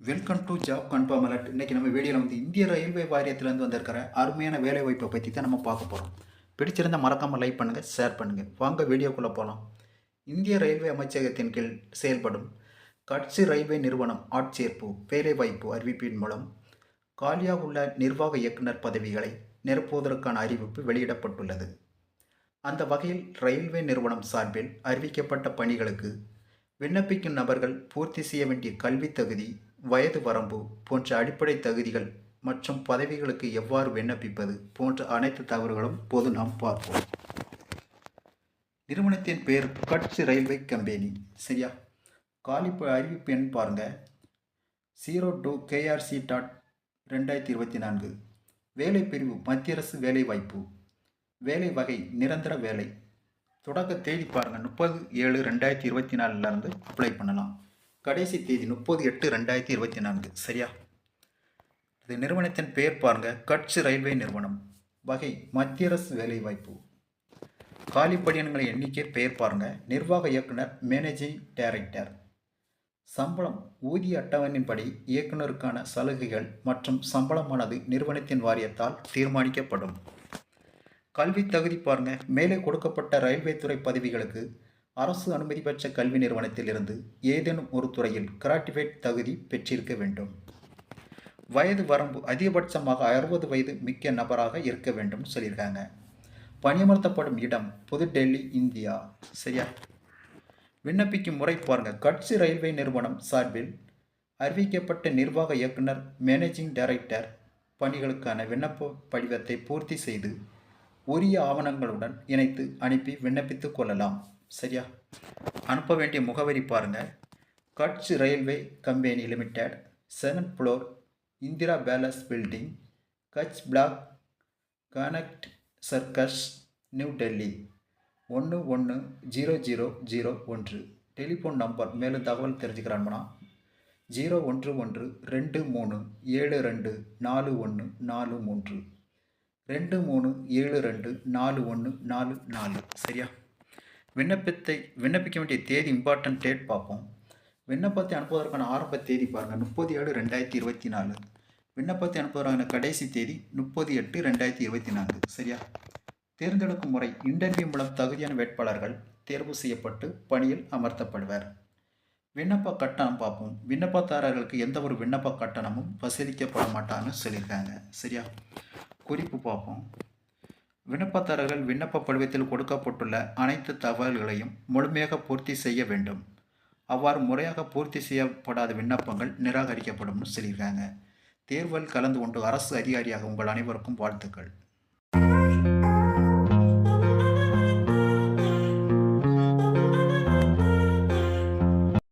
Welcome to job confirm alert இன்றைக்கி நம்ம வீடியோவில் வந்து இந்திய ரயில்வே வாரியத்திலேருந்து வந்திருக்கிற அருமையான வேலை வாய்ப்பை பற்றி தான் நம்ம பார்க்க போகிறோம் பிடிச்சிருந்தா மறக்காமல் லைக் பண்ணுங்கள் ஷேர் பண்ணுங்கள் வாங்க வீடியோக்குள்ளே போகலாம் இந்திய ரயில்வே அமைச்சகத்தின் கீழ் செயல்படும் கட்சி ரயில்வே நிறுவனம் ஆட்சேர்ப்பு வேலைவாய்ப்பு அறிவிப்பின் மூலம் காலியாக உள்ள நிர்வாக இயக்குனர் பதவிகளை நிரப்புவதற்கான அறிவிப்பு வெளியிடப்பட்டுள்ளது. அந்த வகையில் ரயில்வே நிறுவனம் சார்பில் அறிவிக்கப்பட்ட பணிகளுக்கு விண்ணப்பிக்கும் நபர்கள் பூர்த்தி செய்ய வேண்டிய கல்வித் தகுதி வயது வரம்பு போன்ற அடிப்படை தகுதிகள் மற்றும் பதவிகளுக்கு எவ்வாறு விண்ணப்பிப்பது போன்ற அனைத்து தகவல்களும் பொது நாம் பார்ப்போம். நிறுவனத்தின் பெயர் கட்ச் ரயில்வே கம்பெனி. சரியா? காலிப்பு அறிவிப்பு எண் பாருங்க. ஜீரோ டூ கேஆர்சி டாட் ரெண்டாயிரத்தி இருபத்தி நான்கு. வேலை பிரிவு மத்திய அரசு வேலைவாய்ப்பு வேலை வகை நிரந்தர வேலை. தொடக்க தேதி பாருங்கள் முப்பது ஏழு ரெண்டாயிரத்தி இருபத்தி நாலுலேருந்து அப்ளை பண்ணலாம். கடைசி தேதி முப்பது எட்டு ரெண்டாயிரத்தி இருபத்தி நான்கு. சரியா? இது நிறுவனத்தின் பெயர் பாருங்க. கட்ச் ரயில்வே நிறுவனம். வகை மத்திய அரசு வேலைவாய்ப்பு. காலிப்படியன்களை எண்ணிக்கை பெயர் பாருங்க. நிர்வாக இயக்குனர் மேனேஜிங் டைரக்டர். சம்பளம் ஊதிய அட்டவணையின்படி இயக்குனருக்கான சலுகைகள் மற்றும் சம்பளமானது நிறுவனத்தின் வாரியத்தால் தீர்மானிக்கப்படும். கல்வி தகுதி பாருங்க. மேலே கொடுக்கப்பட்ட ரயில்வே துறை பதவிகளுக்கு அரசு அனுமதி பெற்ற கல்வி நிறுவனத்திலிருந்து ஏதேனும் ஒரு துறையில் கிராட்டிவேட் தகுதி பெற்றிருக்க வேண்டும். வயது வரம்பு அதிகபட்சமாக அறுபது வயது மிக்க நபராக இருக்க வேண்டும் சொல்லியிருக்காங்க. பணியமர்த்தப்படும் இடம் புதுடெல்லி இந்தியா. சரியா? விண்ணப்பிக்கும் முறை பாருங்க. கட்சி ரயில்வே நிறுவனம் சார்பில் அறிவிக்கப்பட்ட நிர்வாக இயக்குனர் மேனேஜிங் டைரக்டர் பணிகளுக்கான விண்ணப்ப படிவத்தை பூர்த்தி செய்து உரிய ஆவணங்களுடன் இணைத்து அனுப்பி விண்ணப்பித்துக் கொள்ளலாம். சரியா? அனுப்ப வேண்டிய முகவரி பாருங்கள் Kutch railway company limited seventh floor Indira palace building Kutch block Connaught circus New Delhi ஒன்று ஒன்று ஜீரோ ஜீரோ ஜீரோ ஒன்று. டெலிஃபோன் நம்பர் மேலும் தகவல் தெரிஞ்சுக்கிறான்மனா ஜீரோ ஒன்று ஒன்று ரெண்டு மூணு ஏழு ரெண்டு நாலு ஒன்று நாலு மூன்று. ரெண்டு மூணு ஏழு ரெண்டு நாலு ஒன்று நாலு நாலு. சரியா? விண்ணப்பத்தை விண்ணப்பிக்க வேண்டிய தேதி இம்பார்ட்டன்ட் டேட் பார்ப்போம். விண்ணப்பத்தை அனுப்புவதற்கான ஆரம்ப தேதி பாருங்கள் முப்பது ஏழு ரெண்டாயிரத்தி இருபத்தி நாலு. விண்ணப்பத்தை அனுப்புவதற்கான கடைசி தேதி முப்பது எட்டு ரெண்டாயிரத்தி இருபத்தி நான்கு. சரியா? தேர்ந்தெடுக்கும் முறை இன்டர்வியூ மூலம் தகுதியான வேட்பாளர்கள் தேர்வு செய்யப்பட்டு பணியில் அமர்த்தப்படுவர். விண்ணப்ப கட்டணம் பார்ப்போம். விண்ணப்பதாரர்களுக்கு எந்த ஒரு விண்ணப்ப கட்டணமும் வசூலிக்கப்பட மாட்டான்னு சொல்லியிருக்காங்க. சரியா? குறிப்பு பார்ப்போம். விண்ணப்பதாரர்கள் விண்ணப்ப படிவத்தில் கொடுக்கப்பட்டுள்ள அனைத்து தகவல்களையும் முழுமையாக பூர்த்தி செய்ய வேண்டும். அவ்வாறு முறையாக பூர்த்தி செய்யப்படாத விண்ணப்பங்கள் நிராகரிக்கப்படும் சொல்லியிருக்காங்க. தேர்வில் கலந்து கொண்டு அரசு அதிகாரியாக உங்கள் அனைவருக்கும் வாழ்த்துக்கள்.